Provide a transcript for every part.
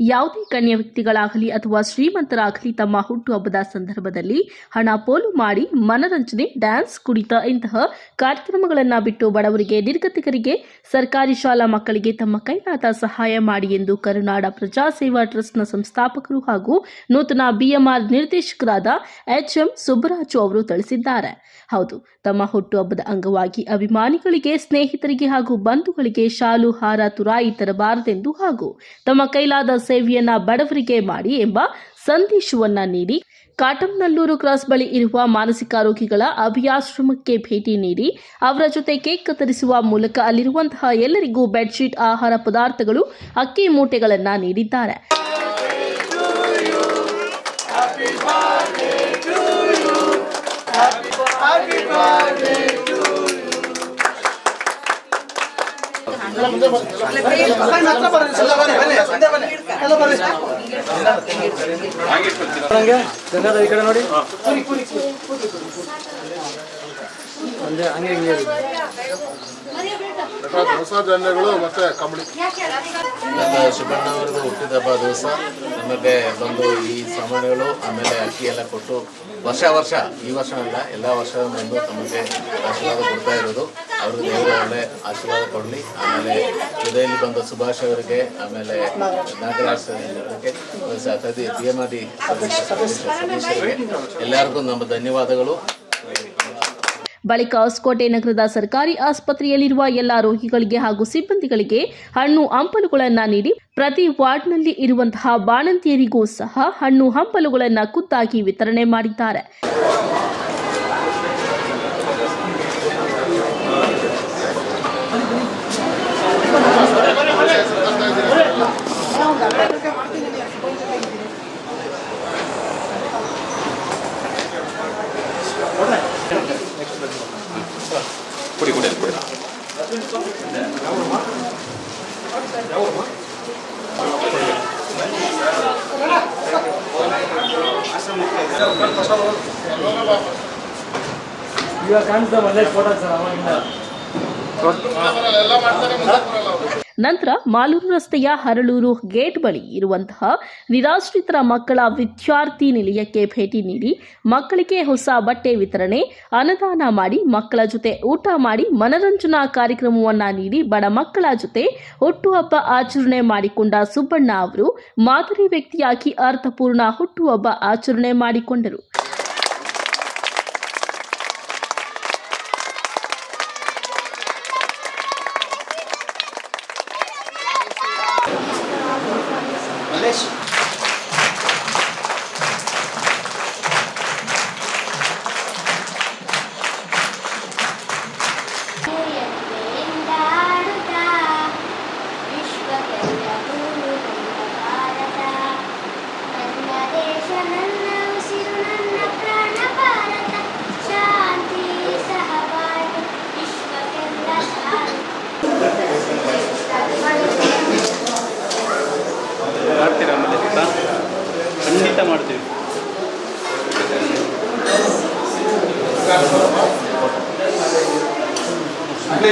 ಯಾವುದೇ ಗಣ್ಯ ವ್ಯಕ್ತಿಗಳಾಗಲಿ ಅಥವಾ ಶ್ರೀಮಂತರಾಗಲಿ ತಮ್ಮ ಹುಟ್ಟುಹಬ್ಬದ ಸಂದರ್ಭದಲ್ಲಿ ಹಣ ಪೋಲು ಮಾಡಿ ಮನರಂಜನೆ, ಡ್ಯಾನ್ಸ್ ಕುಣಿತ ಇಂತಹ ಕಾರ್ಯಕ್ರಮಗಳನ್ನು ಬಿಟ್ಟು ಬಡವರಿಗೆ, ನಿರ್ಗತಿಕರಿಗೆ ಸರ್ಕಾರಿ ಶಾಲಾ ಮಕ್ಕಳಿಗೆ ತಮ್ಮ ಕೈಲಾದ ಸಹಾಯ ಮಾಡಿ ಎಂದು ಕರುನಾಡ ಪ್ರಜಾಸೇವಾ ಟ್ರಸ್ಟ್ನ ಸಂಸ್ಥಾಪಕರು ಹಾಗೂ ನೂತನ ಬಿಎಂಆರ್ ನಿರ್ದೇಶಕರಾದ ಎಚ್ಎಂ ಸುಬ್ಬರಾಜು ಅವರು ತಿಳಿಸಿದ್ದಾರೆ. ಹೌದು, ತಮ್ಮ ಹುಟ್ಟುಹಬ್ಬದ ಅಂಗವಾಗಿ ಅಭಿಮಾನಿಗಳಿಗೆ, ಸ್ನೇಹಿತರಿಗೆ ಹಾಗೂ ಬಂಧುಗಳಿಗೆ ಶಾಲು, ಹಾರ, ತುರಾಯಿ ತರಬಾರದೆಂದು ಹಾಗೂ ತಮ್ಮ ಕೈಲಾದ ಸೇವೆಯನ್ನ ಬಡವರಿಗೆ ಮಾಡಿ ಎಂಬ ಸಂದೇಶವನ್ನ ನೀಡಿ ಕಾಟಂನಲ್ಲೂರು ಕ್ರಾಸ್ ಬಳಿ ಇರುವ ಮಾನಸಿಕ ರೋಗಿಗಳ ಅಭಿಯಾಶ್ರಮಕ್ಕೆ ಭೇಟಿ ನೀಡಿ ಅವರ ಜೊತೆ ಕೇಕ್ ಕತ್ತರಿಸುವ ಮೂಲಕ ಅಲ್ಲಿರುವಂತಹ ಎಲ್ಲರಿಗೂ ಬೆಡ್ಶೀಟ್ ಆಹಾರ ಪದಾರ್ಥಗಳು, ಅಕ್ಕಿ ಮೂಟೆಗಳನ್ನು ನೀಡಿದ್ದಾರೆ. ಗಂಗಾಧರ್ ಈ ಕಡೆ ನೋಡಿ ಹಂಗೆ ಹಂಗೆ ಹೊಸ ಧಾನ್ಯಗಳು ಮತ್ತೆ ಕಂಬಳಿ. ನನ್ನ ಸುಬ್ಬಣ್ಣ ಹುಟ್ಟಿದ ಹುಟ್ಟಿದಬ್ಬ ದಿವಸ. ನಮಗೆ ಬಂದು ಈ ಸಾಮಾನುಗಳು, ಆಮೇಲೆ ಅಕ್ಕಿ ಎಲ್ಲ ಕೊಟ್ಟು ವರ್ಷ ವರ್ಷ, ಈ ವರ್ಷ ಅಲ್ಲ ಎಲ್ಲ ವರ್ಷ ಬಂದು ತಮಗೆ ಆಶೀರ್ವಾದ ಕೊಡ್ತಾ ಇರೋದು. ಅವರು ದೇವರ ಆಶೀರ್ವಾದ ಕೊಡಲಿ. ಆಮೇಲೆ ಜೊತೆಯಲ್ಲಿ ಬಂದ ಸುಭಾಷ್ ಅವರಿಗೆ, ಆಮೇಲೆ Nagaraj P M R D ಎಲ್ಲರಿಗೂ ನಮ್ಮ ಧನ್ಯವಾದಗಳು. ಬಳಿಕ ಹೊಸಕೋಟೆ ನಗರದ ಸರ್ಕಾರಿ ಆಸ್ಪತ್ರೆಯಲ್ಲಿರುವ ಎಲ್ಲ ರೋಗಿಗಳಿಗೆ ಹಾಗೂ ಸಿಬ್ಬಂದಿಗಳಿಗೆ ಹಣ್ಣು ಹಂಪಲುಗಳನ್ನು ನೀಡಿ ಪ್ರತಿ ವಾರ್ಡ್ನಲ್ಲಿ ಇರುವಂತಹ ಬಾಣಂತಿಯರಿಗೂ ಸಹ ಹಣ್ಣು ಹಂಪಲುಗಳನ್ನು ಖುದ್ದಾಗಿ ವಿತರಣೆ ಮಾಡಿದ್ದಾರೆ. ಇವಾಗ ಕಾಣಿಸ್ತಾ ಮೊದಲೇ ಫೋಟೋ ಸರ್ ಅವಾಗಿಂದ. ನಂತರ ಮಾಲೂರು ರಸ್ತೆಯ ಹರಳೂರು ಗೇಟ್ ಬಳಿ ಇರುವಂತಹ ನಿರಾಶ್ರಿತರ ಮಕ್ಕಳ ವಿದ್ಯಾರ್ಥಿ ನಿಲಯಕ್ಕೆ ಭೇಟಿ ನೀಡಿ ಮಕ್ಕಳಿಗೆ ಹೊಸ ಬಟ್ಟೆ ವಿತರಣೆ, ಅನುದಾನ ಮಾಡಿ ಮಕ್ಕಳ ಜೊತೆ ಊಟ ಮಾಡಿ ಮನರಂಜನಾ ಕಾರ್ಯಕ್ರಮವನ್ನ ನೀಡಿ ಬಡ ಮಕ್ಕಳ ಜೊತೆ ಹುಟ್ಟುಹಬ್ಬ ಆಚರಣೆ ಮಾಡಿಕೊಂಡ ಸುಬ್ಬಣ್ಣ ಅವರು ಮಾದರಿ ವ್ಯಕ್ತಿಯಾಗಿ ಅರ್ಥಪೂರ್ಣ ಹುಟ್ಟುಹಬ್ಬ ಆಚರಣೆ ಮಾಡಿಕೊಂಡರು. అంటే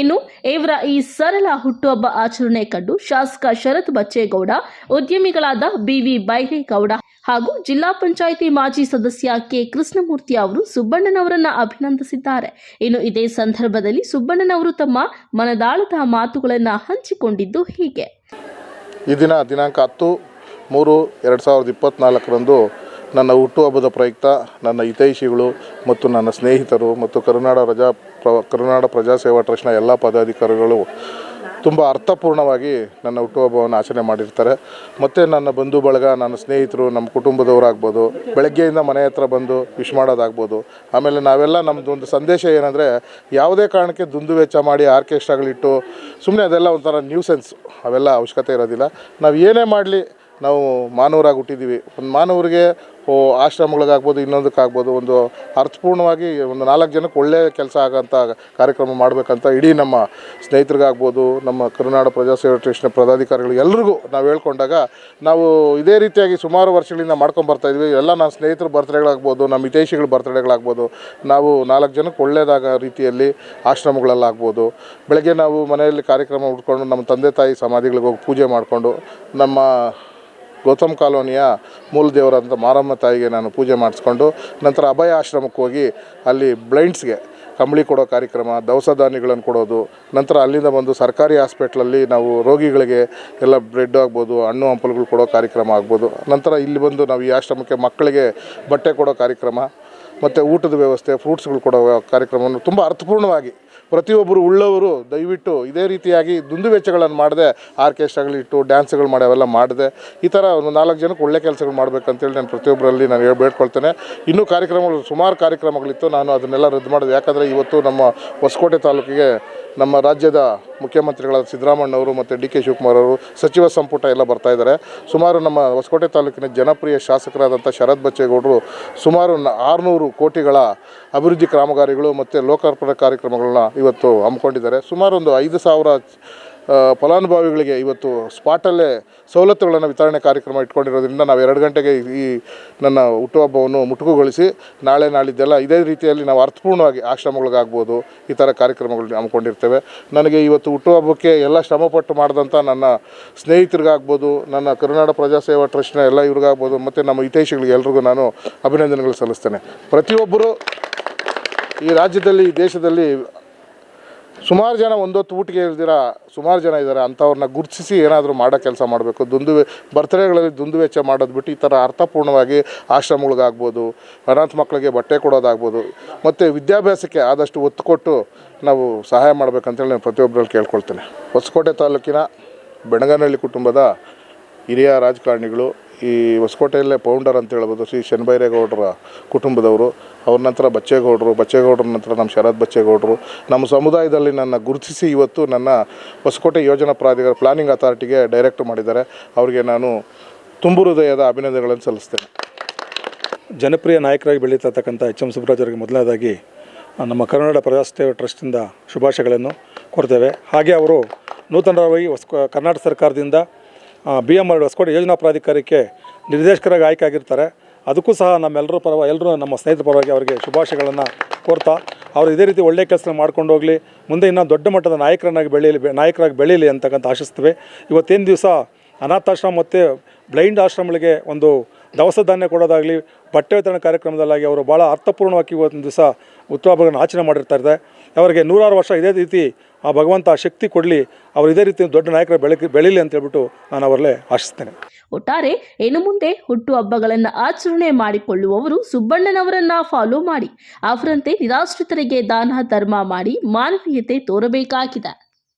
ಇನ್ನು ಇವರ ಈ ಸರಳ ಹುಟ್ಟುಹಬ್ಬ ಆಚರಣೆ ಕಂಡು ಶಾಸಕ ಶರತ್ ಬಚ್ಚೇಗೌಡ, ಉದ್ಯಮಿಗಳಾದ ಬಿವಿ ಬೈರೇಗೌಡ ಹಾಗೂ ಜಿಲ್ಲಾ ಪಂಚಾಯಿತಿ ಮಾಜಿ ಸದಸ್ಯ ಕೆ ಕೃಷ್ಣಮೂರ್ತಿ ಅವರು ಸುಬ್ಬಣ್ಣನವರನ್ನ ಅಭಿನಂದಿಸಿದ್ದಾರೆ. ಇನ್ನು ಇದೇ ಸಂದರ್ಭದಲ್ಲಿ ಸುಬ್ಬಣ್ಣನವರು ತಮ್ಮ ಮನದಾಳದ ಮಾತುಗಳನ್ನು ಹಂಚಿಕೊಂಡಿದ್ದು ಹೀಗೆ. ಈ ದಿನ ದಿನಾಂಕ ಹತ್ತು ಮೂರು ಎರಡು ಸಾವಿರದ ಇಪ್ಪತ್ತ್ನಾಲ್ಕರಂದು ನನ್ನ ಹುಟ್ಟುಹಬ್ಬದ ಪ್ರಯುಕ್ತ ನನ್ನ ಹಿತೈಷಿಗಳು ಮತ್ತು ನನ್ನ ಸ್ನೇಹಿತರು ಮತ್ತು ಕರುನಾಡ ರಜಾ ಪ್ರ, ಕರುನಾಡ ಪ್ರಜಾಸೇವಾ ಟ್ರಸ್ಟ್ನ ಎಲ್ಲ ಪದಾಧಿಕಾರಿಗಳು ತುಂಬ ಅರ್ಥಪೂರ್ಣವಾಗಿ ನನ್ನ ಹುಟ್ಟುಹಬ್ಬವನ್ನು ಆಚರಣೆ ಮಾಡಿರ್ತಾರೆ. ಮತ್ತು ನನ್ನ ಬಂಧು ಬಳಗ, ನನ್ನ ಸ್ನೇಹಿತರು, ನಮ್ಮ ಕುಟುಂಬದವರಾಗ್ಬೋದು, ಬೆಳಗ್ಗೆಯಿಂದ ಮನೆ ಹತ್ರ ಬಂದು ವಿಶ್ ಮಾಡೋದಾಗ್ಬೋದು, ಆಮೇಲೆ ನಾವೆಲ್ಲ ನಮ್ಮದು ಒಂದು ಸಂದೇಶ ಏನಂದರೆ ಯಾವುದೇ ಕಾರಣಕ್ಕೆ ದುಂದು ವೆಚ್ಚ ಮಾಡಿ ಆರ್ಕೆಸ್ಟ್ರಾಗಳಿಟ್ಟು ಸುಮ್ಮನೆ ಅದೆಲ್ಲ ಒಂಥರ ನ್ಯೂಸೆನ್ಸ್ ಅವೆಲ್ಲ ಅವಶ್ಯಕತೆ ಇರೋದಿಲ್ಲ. ನಾವು ಏನೇ ಮಾಡಲಿ ನಾವು ಮಾನವರಾಗಿ ಹುಟ್ಟಿದ್ದೀವಿ. ಒಂದು ಮಾನವರಿಗೆ ಆಶ್ರಮಗಳಿಗಾಗ್ಬೋದು, ಇನ್ನೊಂದಕ್ಕಾಗ್ಬೋದು, ಒಂದು ಅರ್ಥಪೂರ್ಣವಾಗಿ ಒಂದು ನಾಲ್ಕು ಜನಕ್ಕೆ ಒಳ್ಳೆಯ ಕೆಲಸ ಆಗೋಂಥ ಕಾರ್ಯಕ್ರಮ ಮಾಡಬೇಕಂತ ಇಡೀ ನಮ್ಮ ಸ್ನೇಹಿತರಿಗಾಗ್ಬೋದು, ನಮ್ಮ ಕರುನಾಡ ಪ್ರಜಾಸೇವಾ ಟ್ರಸ್ಟ್ನ ಪದಾಧಿಕಾರಿಗಳು ಎಲ್ರಿಗೂ ನಾವು ಹೇಳ್ಕೊಂಡಾಗ ನಾವು ಇದೇ ರೀತಿಯಾಗಿ ಸುಮಾರು ವರ್ಷಗಳಿಂದ ಮಾಡ್ಕೊಂಡು ಇದ್ವಿ. ಎಲ್ಲ ನಮ್ಮ ಸ್ನೇಹಿತರ ಬರ್ತ್ಡೇಗಳಾಗ್ಬೋದು ನಮ್ಮ ಹಿತೈಷಿಗಳ ಬರ್ತ್ಡೇಗಳಾಗ್ಬೋದು, ನಾವು ನಾಲ್ಕು ಜನಕ್ಕೆ ಒಳ್ಳೆಯದಾಗ ರೀತಿಯಲ್ಲಿ ಆಶ್ರಮಗಳಲ್ಲಾಗ್ಬೋದು. ಬೆಳಗ್ಗೆ ನಾವು ಮನೆಯಲ್ಲಿ ಕಾರ್ಯಕ್ರಮ ಉಟ್ಕೊಂಡು ನಮ್ಮ ತಂದೆ ತಾಯಿ ಸಮಾಧಿಗಳಿಗೆ ಹೋಗಿ ಪೂಜೆ ಮಾಡಿಕೊಂಡು ನಮ್ಮ ಗೌತಮ್ ಕಾಲೋನಿಯ ಮೂಲ ದೇವರಂತ ಮಾರಮ್ಮ ತಾಯಿಗೆ ನಾನು ಪೂಜೆ ಮಾಡಿಸ್ಕೊಂಡು ನಂತರ ಅಭಯ ಆಶ್ರಮಕ್ಕೆ ಹೋಗಿ ಅಲ್ಲಿ ಬ್ಲೈಂಡ್ಸ್ಗೆ ಕಂಬಳಿ ಕೊಡೋ ಕಾರ್ಯಕ್ರಮ, ದವಸ ಧಾನ್ಯಗಳನ್ನು ಕೊಡೋದು, ನಂತರ ಅಲ್ಲಿಂದ ಬಂದು ಸರ್ಕಾರಿ ಹಾಸ್ಪಿಟ್ಲಲ್ಲಿ ನಾವು ರೋಗಿಗಳಿಗೆ ಎಲ್ಲ ಬ್ರೆಡ್ ಆಗ್ಬೋದು, ಹಣ್ಣು ಹಂಪಲುಗಳು ಕೊಡೋ ಕಾರ್ಯಕ್ರಮ ಆಗ್ಬೋದು. ನಂತರ ಇಲ್ಲಿ ಬಂದು ನಾವು ಈ ಆಶ್ರಮಕ್ಕೆ ಮಕ್ಕಳಿಗೆ ಬಟ್ಟೆ ಕೊಡೋ ಕಾರ್ಯಕ್ರಮ ಮತ್ತು ಊಟದ ವ್ಯವಸ್ಥೆ ಫ್ರೂಟ್ಸ್ಗಳು ಕೊಡೋ ಕಾರ್ಯಕ್ರಮವನ್ನು ತುಂಬ ಅರ್ಥಪೂರ್ಣವಾಗಿ ಪ್ರತಿಯೊಬ್ಬರು ಉಳ್ಳವರು ದಯವಿಟ್ಟು ಇದೇ ರೀತಿಯಾಗಿ ದುಂದು ವೆಚ್ಚಗಳನ್ನು ಮಾಡದೆ ಆರ್ಕೆಸ್ಟ್ರಾಗಳಿಟ್ಟು ಡ್ಯಾನ್ಸ್ಗಳು ಮಾಡಿ ಅವೆಲ್ಲ ಮಾಡಿದೆ ಈ ಥರ ಒಂದು ನಾಲ್ಕು ಜನಕ್ಕೆ ಒಳ್ಳೆ ಕೆಲಸಗಳು ಮಾಡಬೇಕಂತೇಳಿ ನಾನು ಪ್ರತಿಯೊಬ್ಬರಲ್ಲಿ ನಾನು ಹೇಳಿ ಬೇಡ್ಕೊಳ್ತೇನೆ. ಇನ್ನೂ ಕಾರ್ಯಕ್ರಮಗಳು ಸುಮಾರು ಕಾರ್ಯಕ್ರಮಗಳಿತ್ತು. ನಾನು ಅದನ್ನೆಲ್ಲ ರದ್ದು ಮಾಡಿದೆ. ಯಾಕಂದರೆ ಇವತ್ತು ನಮ್ಮ ಹೊಸಕೋಟೆ ತಾಲೂಕಿಗೆ ನಮ್ಮ ರಾಜ್ಯದ ಮುಖ್ಯಮಂತ್ರಿಗಳಾದ ಸಿದ್ದರಾಮಣ್ಣವರು ಮತ್ತು ಡಿ ಕೆ ಶಿವಕುಮಾರ್ ಅವರು, ಸಚಿವ ಸಂಪುಟ ಎಲ್ಲ ಬರ್ತಾ ಇದ್ದಾರೆ. ಸುಮಾರು ನಮ್ಮ ಹೊಸಕೋಟೆ ತಾಲೂಕಿನ ಜನಪ್ರಿಯ ಶಾಸಕರಾದಂಥ ಶರತ್ ಬಚ್ಚೇಗೌಡರು ಸುಮಾರು ಆರುನೂರು ಕೋಟಿಗಳ ಅಭಿವೃದ್ಧಿ ಕಾಮಗಾರಿಗಳು ಮತ್ತು ಲೋಕಾರ್ಪಣೆ ಕಾರ್ಯಕ್ರಮಗಳನ್ನ ಇವತ್ತು ಹಮ್ಮಿಕೊಂಡಿದ್ದಾರೆ. ಸುಮಾರು ಒಂದು ಐದು ಸಾವಿರ ಫಲಾನುಭವಿಗಳಿಗೆ ಇವತ್ತು ಸ್ಪಾಟಲ್ಲೇ ಸವಲತ್ತುಗಳನ್ನು ವಿತರಣೆ ಕಾರ್ಯಕ್ರಮ ಇಟ್ಕೊಂಡಿರೋದ್ರಿಂದ ನಾವು ಎರಡು ಗಂಟೆಗೆ ಈ ನನ್ನ ಹುಟ್ಟುಹಬ್ಬವನ್ನು ಮುಟುಕುಗೊಳಿಸಿ ನಾಳೆ ನಾಳಿದ್ದೆಲ್ಲ ಇದೇ ರೀತಿಯಲ್ಲಿ ನಾವು ಅರ್ಥಪೂರ್ಣವಾಗಿ ಆಶ್ರಮಗಳಿಗಾಗ್ಬೋದು ಈ ಥರ ಕಾರ್ಯಕ್ರಮಗಳು ಹಮ್ಮಿಕೊಂಡಿರ್ತೇವೆ. ನನಗೆ ಇವತ್ತು ಹುಟ್ಟುಹಬ್ಬಕ್ಕೆ ಎಲ್ಲ ಶ್ರಮಪಟ್ಟು ಮಾಡಿದಂಥ ನನ್ನ ಸ್ನೇಹಿತರಿಗಾಗ್ಬೋದು, ನನ್ನ ಕರುನಾಡ ಪ್ರಜಾಸೇವಾ ಟ್ರಸ್ಟ್ನ ಎಲ್ಲ ಇವ್ರಿಗಾಗ್ಬೋದು, ಮತ್ತು ನಮ್ಮ ಹಿತೈಷಿಗಳಿಗೆ ಎಲ್ರಿಗೂ ನಾನು ಅಭಿನಂದನೆಗಳು ಸಲ್ಲಿಸ್ತೇನೆ. ಪ್ರತಿಯೊಬ್ಬರು ಈ ರಾಜ್ಯದಲ್ಲಿ ದೇಶದಲ್ಲಿ ಸುಮಾರು ಜನ ಒಂದೊತ್ತು ಊಟಿಗೆ ಇಲ್ದಿರ ಸುಮಾರು ಜನ ಇದ್ದಾರೆ ಅಂಥವ್ರನ್ನ ಗುರುತಿಸಿ ಏನಾದರೂ ಮಾಡೋ ಕೆಲಸ ಮಾಡಬೇಕು. ದುಂದುವೆ ಬರ್ತಡೇಗಳಲ್ಲಿ ದುಂದು ವೆಚ್ಚ ಮಾಡೋದು ಬಿಟ್ಟು ಈ ಥರ ಅರ್ಥಪೂರ್ಣವಾಗಿ ಆಶ್ರಮಗಳಿಗಾಗ್ಬೋದು, ಅನಾಥ ಮಕ್ಕಳಿಗೆ ಬಟ್ಟೆ ಕೊಡೋದಾಗ್ಬೋದು, ಮತ್ತು ವಿದ್ಯಾಭ್ಯಾಸಕ್ಕೆ ಆದಷ್ಟು ಒತ್ತು ಕೊಟ್ಟು ನಾವು ಸಹಾಯ ಮಾಡಬೇಕಂತೇಳಿ ನಾನು ಪ್ರತಿಯೊಬ್ಬರಲ್ಲಿ ಕೇಳ್ಕೊಳ್ತೇನೆ. ಹೊಸಕೋಟೆ ತಾಲೂಕಿನ ಬೆಣಗನಹಳ್ಳಿ ಕುಟುಂಬದ ಹಿರಿಯ ರಾಜಕಾರಣಿಗಳು ಈ ಹೊಸಕೋಟೆಯಲ್ಲೇ ಪೌಂಡರ್ ಅಂತ ಹೇಳ್ಬೋದು ಶ್ರೀ ಶನಿಭೈರೇಗೌಡರ ಕುಟುಂಬದವರು. ಅವ್ರ ನಂತರ ಬಚ್ಚೇಗೌಡರು, ಬಚ್ಚೇಗೌಡರ ನಂತರ ನಮ್ಮ ಶರತ್ ಬಚ್ಚೇಗೌಡರು. ನಮ್ಮ ಸಮುದಾಯದಲ್ಲಿ ನನ್ನ ಗುರುತಿಸಿ ಇವತ್ತು ನನ್ನ ಹೊಸಕೋಟೆ ಯೋಜನಾ ಪ್ರಾಧಿಕಾರ ಪ್ಲಾನಿಂಗ್ ಅಥಾರಿಟಿಗೆ ಡೈರೆಕ್ಟ್ ಮಾಡಿದ್ದಾರೆ. ಅವರಿಗೆ ನಾನು ತುಂಬು ಹೃದಯದ ಅಭಿನಂದನೆಗಳನ್ನು ಸಲ್ಲಿಸ್ತೇನೆ. ಜನಪ್ರಿಯ ನಾಯಕರಾಗಿ ಬೆಳೀತಕ್ಕಂಥ ಎಚ್ ಎಂ ಸುಬ್ರಾಜ್ ಅವರಿಗೆ ಮೊದಲನೇದಾಗಿ ನಮ್ಮ ಕನ್ನಡ ಪ್ರಜಾಸತ್ತೆಯ ಟ್ರಸ್ಟಿಂದ ಶುಭಾಶಯಗಳನ್ನು ಕೊಡ್ತೇವೆ ಹಾಗೆ ಅವರು ನೂತನವಾಗಿ ಹೊಸ ಕರ್ನಾಟಕ ಸರ್ಕಾರದಿಂದ ಬಿ ಎಂ ಆರ್ ಹೊಸಕೋಟೆ ಯೋಜನಾ ಪ್ರಾಧಿಕಾರಕ್ಕೆ ನಿರ್ದೇಶಕರಾಗಿ ಆಯ್ಕೆ ಆಗಿರ್ತಾರೆ ಅದಕ್ಕೂ ಸಹ ನಮ್ಮೆಲ್ಲರೂ ಪರವ, ಎಲ್ಲರೂ ನಮ್ಮ ಸ್ನೇಹಿತರ ಪರವಾಗಿ ಅವರಿಗೆ ಶುಭಾಶಯಗಳನ್ನು ಕೋರ್ತಾ, ಅವರು ಇದೇ ರೀತಿ ಒಳ್ಳೆಯ ಕೆಲಸ ಮಾಡ್ಕೊಂಡು ಹೋಗಲಿ, ಮುಂದೆ ಇನ್ನೂ ದೊಡ್ಡ ಮಟ್ಟದ ನಾಯಕರನ್ನಾಗಿ ಬೆಳೆಯಲಿ ನಾಯಕರಾಗಿ ಬೆಳೀಲಿ ಅಂತಕ್ಕಂಥ ಆಶಿಸ್ತೇವೆ. ಇವತ್ತೇನು ದಿವಸ ಅನಾಥಾಶ್ರಮ ಮತ್ತು ಬ್ಲೈಂಡ್ ಆಶ್ರಮಗಳಿಗೆ ಒಂದು ದವಸ ಧಾನ್ಯ ಕೊಡೋದಾಗಲಿ, ಬಟ್ಟೆ ವಿತರಣೆ ಕಾರ್ಯಕ್ರಮದಲ್ಲಾಗಿ ಅವರು ಭಾಳ ಅರ್ಥಪೂರ್ಣವಾಗಿ ಇವತ್ತಿನ ದಿವಸ ಹುಟ್ಟುಹಬ್ಬಗಳನ್ನು ಆಚರಣೆ ಮಾಡಿರ್ತಾ ಇದ್ದಾರೆ. ಅವರಿಗೆ ನೂರಾರು ವರ್ಷ ಇದೇ ರೀತಿ ಆ ಭಗವಂತ ಶಕ್ತಿ ಕೊಡಲಿ, ಅವರು ಇದೇ ರೀತಿ ದೊಡ್ಡ ನಾಯಕರ ಬೆಳಕಿ ಬೆಳೀಲಿ ಅಂತ ಹೇಳ್ಬಿಟ್ಟು ನಾನು ಅವರಲ್ಲೇ ಆಶಿಸ್ತೇನೆ. ಒಟ್ಟಾರೆ ಇನ್ನು ಮುಂದೆ ಹುಟ್ಟು ಹಬ್ಬಗಳನ್ನು ಆಚರಣೆ ಮಾಡಿಕೊಳ್ಳುವವರು ಸುಬ್ಬಣ್ಣನವರನ್ನ ಫಾಲೋ ಮಾಡಿ ಅವರಂತೆ ನಿರಾಶ್ರಿತರಿಗೆ ದಾನ ಧರ್ಮ ಮಾಡಿ ಮಾನವೀಯತೆ ತೋರಬೇಕಾಗಿದೆ.